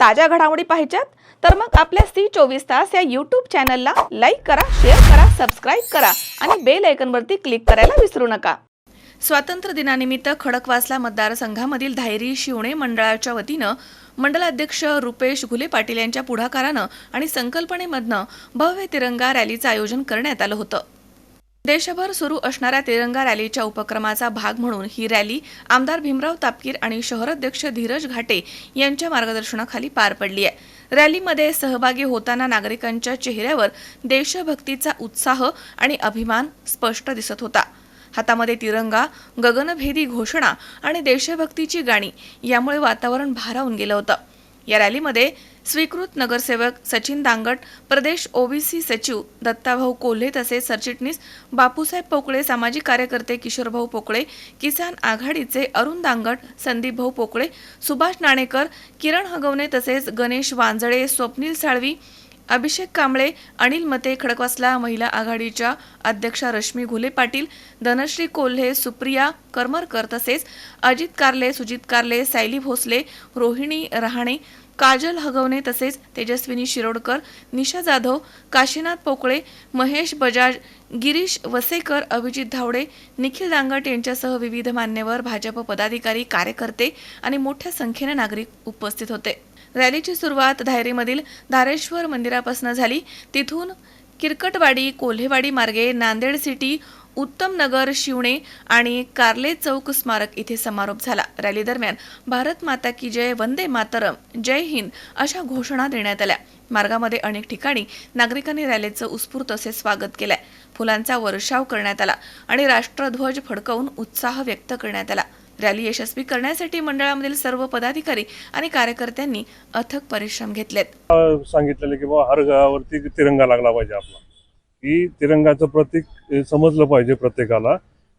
ताज्या घडामोडी पाहिजेत तर मग आपल्या सी चोवीस तास या यूट्यूब चॅनलला लाईक करा शेअर करा सबस्क्राईब करा आणि बेल आयकनवरती क्लिक करायला विसरू नका. स्वातंत्र्य दिनानिमित्त खडकवासला मतदारसंघामधील धायरी शिवणे मंडळाच्या वतीनं मंडलाध्यक्ष रुपेश घुले पाटील यांच्या पुढाकारानं आणि संकल्पनेमधनं भव्य तिरंगा रॅलीचं आयोजन करण्यात आलं होतं. देशभर सुरू असणाऱ्या तिरंगा रॅलीच्या उपक्रमाचा भाग म्हणून ही रॅली आमदार भीमराव तापकीर आणि शहराध्यक्ष धीरज घाटे यांच्या मार्गदर्शनाखाली पार पडली आहे. रॅलीमध्ये सहभागी होताना नागरिकांच्या चेहऱ्यावर देशभक्तीचा उत्साह आणि अभिमान स्पष्ट दिसत होता. हातामध्ये तिरंगा गगनभेदी घोषणा आणि देशभक्तीची गाणी यामुळे वातावरण भारावून गेलं होतं. या रॅलीमध्ये स्वीकृत नगरसेवक सचिन दांगट प्रदेश ओबीसी सचिव दत्ताभाऊ कोल्हे तसेच सरचिटणीस बापूसाहेब पोकळे सामाजिक कार्यकर्ते किशोरभाऊ पोकळे किसान आघाडीचे अरुण दांगट संदीपभाऊ पोकळे सुभाष नाणेकर किरण हगवणे तसेच गणेश वांजळे स्वप्नील साळवी अभिषेक कांबळे अनिल मते खडकवासला महिला आघाडीच्या अध्यक्षा रश्मी घुले पाटील धनश्री कोल्हे सुप्रिया करमरकर तसेच अजित कारले सुजित कारले सायली भोसले रोहिणी रहाणे काजल हगवणे तसेच तेजस्विनी शिरोडकर निशा जाधव काशीनाथ पोकळे महेश बजाज गिरीश वसेकर अभिजित धावडे निखिल दांगट यांच्यासह विविध मान्यवर भाजप पदाधिकारी कार्यकर्ते आणि मोठ्या संख्येने नागरिक उपस्थित होते. रॅलीची सुरुवात धायरीमधील धारेश्वर मंदिरापासून झाली. तिथून किरकटवाडी कोल्हेवाडी मार्गे नांदेड सिटी उत्तम नगर शिवणे आणि कार्ले चौक स्मारक इथे समारोप झाला. रॅली दरम्यान भारत माता की जय वंदे मातरम जय हिंद अशा घोषणा देण्यात आल्या. मार्गामध्ये अनेक ठिकाणी नागरिकांनी रॅलीचं उत्स्फूर्त असे स्वागत केलंय. फुलांचा वर्षाव करण्यात आला आणि राष्ट्रध्वज फडकवून उत्साह व्यक्त करण्यात आला. रॅली यशस्वी करण्यासाठी मंडळामधील सर्व पदाधिकारी आणि कार्यकर्त्यांनी अथक परिश्रम घेतलेत. सांगितलेलं की बाबा हर गावावरती तिरंगा लागला पाहिजे आपला. की तिरंगाचं प्रतीक समजलं पाहिजे प्रत्येकाला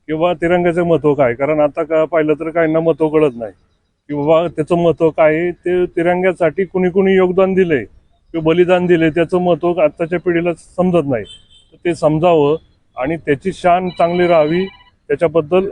किंवा तिरंगाचं महत्त्व काय? कारण आता का पाहिलं तर काहींना महत्त्व कळत नाही. की बाबा त्याचं महत्त्व काय ते तिरंग्यासाठी कुणी कुणी योगदान दिले किंवा बलिदान दिले त्याचं महत्त्व आत्ताच्या पिढीला समजत नाही. तर ते समजावं आणि त्याची शान चांगली राहावी. त्याच्याबद्दल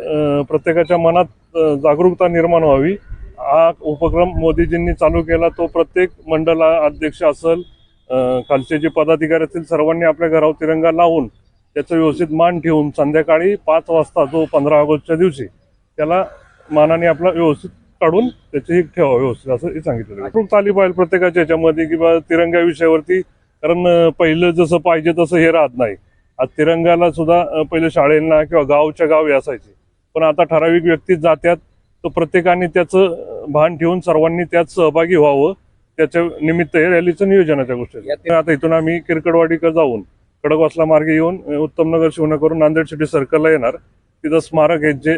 प्रत्येकाच्या मनात जागरूकता निर्माण व्हावी. हा उपक्रम मोदीजींनी चालू केला. तो प्रत्येक मंडला अध्यक्ष असेल कालचे जे पदाधिकारी असतील सर्वांनी आपल्या घरावर तिरंगा लावून त्याचं व्यवस्थित मान ठेवून संध्याकाळी पाच वाजता जो पंधरा ऑगस्टच्या दिवशी त्याला मानाने आपला व्यवस्थित काढून त्याची ठेवावं ठेवा व्यवस्थित असं हे सांगितलं जागरूकता आली पाहिजे प्रत्येकाच्या याच्यामध्ये किंवा तिरंगा विषयावरती कारण पहिलं जसं पाहिजे तसं हे राहत नाही. आज तिरंगाला सुद्धा पहिले शाळेंना किंवा गावच्या गावी असायचे. पण आता ठराविक व्यक्ती जात्यात तर प्रत्येकाने त्याचं भान ठेवून सर्वांनी त्यात सहभागी व्हावं. त्याच्या निमित्त हे रॅलीचं नियोजनाच्या गोष्टी आहेत. आता इथून आम्ही किरकडवाडीकडे जाऊन खडकवासला मार्गे येऊन उत्तम नगर शिवना करून नांदेड सिटी सर्कलला येणार. तिथं स्मारक आहेत जे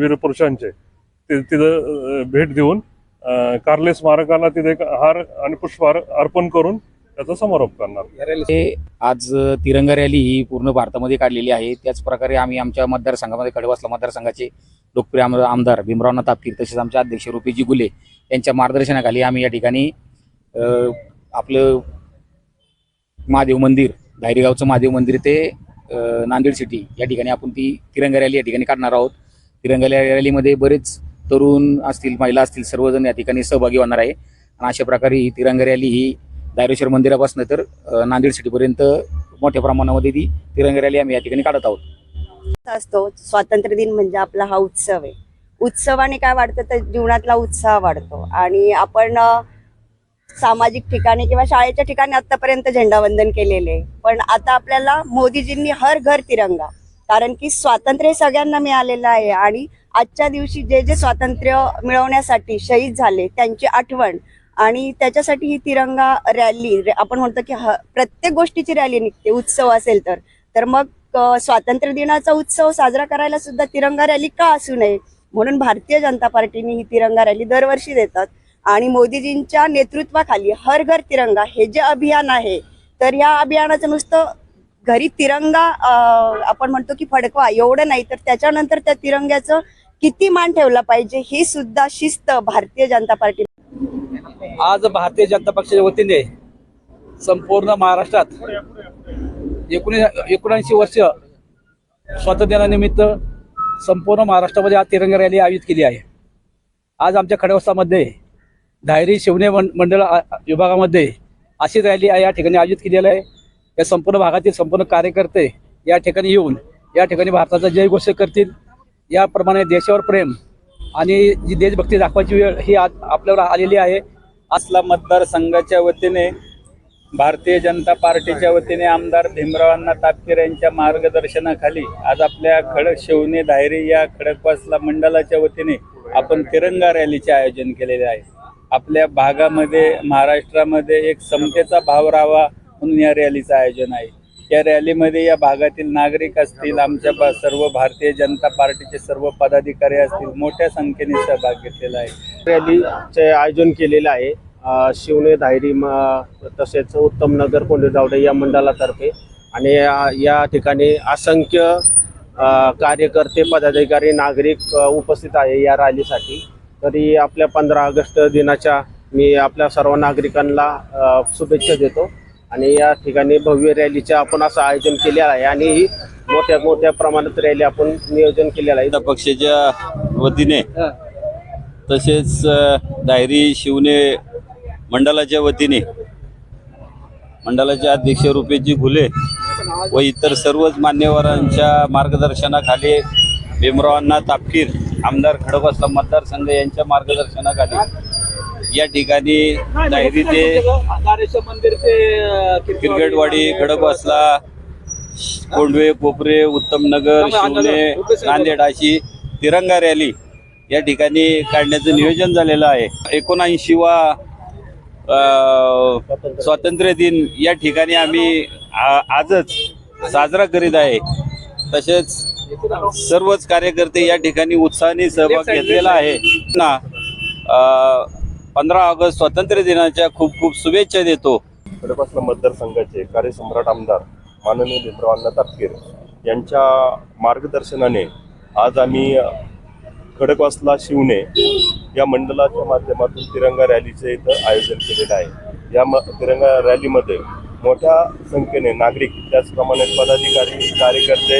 वीरपुरुषांचे. ते तिथं भेट देऊन कार्ले स्मारकाला तिथे एक हार आणि पुष्पहार अर्पण करून त्याचा समारोप करणार. आज तिरंगा रॅली ही पूर्ण भारतामध्ये काढलेली आहे. त्याच प्रकारे आम्ही आमच्या मतदारसंघामध्ये खडवासला मतदारसंघाचे लोकप्रिय आम- आमदार भीमरावनाथ तापकीर तसेच आमचे अध्यक्ष रुपेजी गुले यांच्या मार्गदर्शनाखाली आम्ही या ठिकाणी आपलं महादेव मंदिर धायरीगावचं महादेव मंदिर ते नांदेड सिटी या ठिकाणी आपण ती तिरंगा रॅली या ठिकाणी काढणार आहोत. तिरंगा रॅलीमध्ये बरेच तरुण असतील महिला असतील सर्वजण या ठिकाणी सहभागी होणार आहे. आणि अशा प्रकारे ही तिरंगा रॅली ही दायरेश्वर मंदिरापासून तर नांदेड सिटीपर्यंत मोठ्या प्रमाणामध्ये ती तिरंगा रॅली आम्ही या ठिकाणी काढत आहोत. असतो. स्वातंत्र्य दिन म्हणजे आपला हा उत्सव आहे. उत्सवाने काय वाढतं? तर जीवनातला उत्साह वाढतो. आणि आपण सामाजिक ठिकाणी किंवा शाळेच्या ठिकाणी आतापर्यंत झेंडावंदन केलेले आहे. पण आता आपल्याला मोदीजींनी हर घर तिरंगा कारण की स्वातंत्र्य हे सगळ्यांना मिळालेलं आहे आणि आजच्या दिवशी जे जे स्वातंत्र्य मिळवण्यासाठी शहीद झाले त्यांची आठवण आणि त्याच्यासाठी ही तिरंगा रॅली आपण म्हणतो की प्रत्येक गोष्टीची रॅली निघते उत्सव असेल तर. तर मग स्वातंत्र्य दिनाचा उत्सव साजरा करायला सुद्धा तिरंगा रॅली का असू नये? म्हणून भारतीय जनता पार्टीने ही तिरंगा रॅली दरवर्षी देतात. आणि मोदीजींच्या नेतृत्वाखाली हर घर तिरंगा हे जे अभियान आहे तर या अभियानाचं नुसतं घरी तिरंगा आपण म्हणतो की फडकवा एवढं नाही. तर त्याच्यानंतर त्या तिरंग्याचं किती मान ठेवला पाहिजे ही सुद्धा शिस्त भारतीय जनता पार्टी आज भारतीय जनता पक्षाच्या वतीने संपूर्ण महाराष्ट्रात एकोणी एकोणऐंशी वर्ष स्वातंत्र्यदिनानिमित्त संपूर्ण महाराष्ट्रामध्ये आज तिरंगा रॅली आयोजित केली आहे. आज आमच्या खडवस्तामध्ये धायरी शिवणे मंडळ आ- विभागामध्ये अशी रॅली या ठिकाणी आयोजित केलेली आहे. या संपूर्ण भागातील संपूर्ण कार्यकर्ते या ठिकाणी येऊन या ठिकाणी भारताचा जय घोषित करतील. याप्रमाणे देशावर प्रेम आणि जी देशभक्ती दाखवायची वेळ ही आज आपल्यावर आलेली आहे. असला मतदारसंघाच्या वतीने भारतीय जनता पार्टीच्या वतीने आमदार भीमरावांना तापकीर यांच्या मार्गदर्शनाखाली आज आपल्या खडक शिवणे धायरी या खडकवासला मंडळाच्या वतीने आपण तिरंगा रॅलीचे आयोजन केलेले आहे. आपल्या भागामध्ये महाराष्ट्रामध्ये एक समतेचा भाव राहावा म्हणून या रॅलीचं आयोजन आहे. या रॅलीमध्ये या भागातील नागरिक असतील आमच्या सर्व भारतीय जनता पार्टीचे सर्व पदाधिकारी असतील मोठ्या संख्येने सहभाग घेतलेला आहे. रॅलीचे आयोजन केलेलं आहे. अ, शिवणे धायरी म- तसेच उत्तम नगर कोंडेजावडे या मंडळातर्फे. आणि या- ठिकाणी असंख्य कार्यकर्ते पदाधिकारी नागरिक उपस्थित आहे या रॅलीसाठी. तरी आपल्या पंधरा ऑगस्ट दिनाच्या मी आपल्या सर्व नागरिकांना शुभेच्छा देतो. आणि या ठिकाणी भव्य रॅलीचे आपण असं आयोजन केलेलं आहे. आणि ही मोठ्या मोठ्या प्रमाणात रॅली आपण नियोजन केलेलं आहे. पक्षाच्या वतीने तसेच अ, दायरी शिवणे मंडळाच्या वतीने मंडळाचे अध्यक्ष रुपेशजी घुले व इतर सर्वच मान्यवरांच्या मार्गदर्शनाखाली भीमरावांना तापकीर आमदार खडकवासला मतदारसंघ यांच्या मार्गदर्शनाखाली या ठिकाणी दायरी ते मंदिर ते क्रिकेटवाडी खडकवासला कोंडवे कोपरे उत्तम नगर शिवणे नांदेड अशी तिरंगा रॅली या ठिकाणी काढण्याचं नियोजन झालेलं आहे. एकोणऐंशीवा स्वातंत्र्य दिन या ठिकाणी आम्ही आजच साजरा करीत आहे. तसेच सर्वच कार्यकर्ते या ठिकाणी उत्साहाने सहभाग घेतलेला आहे. ना पंधरा ऑगस्ट स्वातंत्र्य दिनाच्या खूप खूप शुभेच्छा देतो. खडकवासला मतदारसंघाचे कार्यसम्राट आमदार माननीय भीमरावांना तापकीर यांच्या मार्गदर्शनाने आज आम्ही खडकवासला शिवणे या मंडळाच्या माध्यमातून तिरंगा रॅलीचे इथं आयोजन केलेलं आहे. या म तिरंगा रॅलीमध्ये मोठ्या संख्येने नागरिक त्याचप्रमाणे पदाधिकारी कार्यकर्ते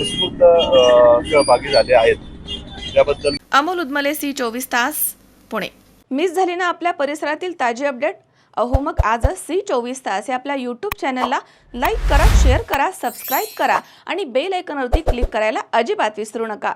उत्स्फूर्त सहभागी झाले आहेत. त्याबद्दल अमोल उदमले सी चोवीस तास पुणे. मिस झाली ना आपल्या परिसरातील ताजी अपडेट? अहो मग आजच सी चोवीस तास या आपल्या यूट्यूब चॅनलला लाईक करा शेअर करा सबस्क्राईब करा आणि बेल आयकॉनवरती क्लिक करायला अजिबात विसरू नका.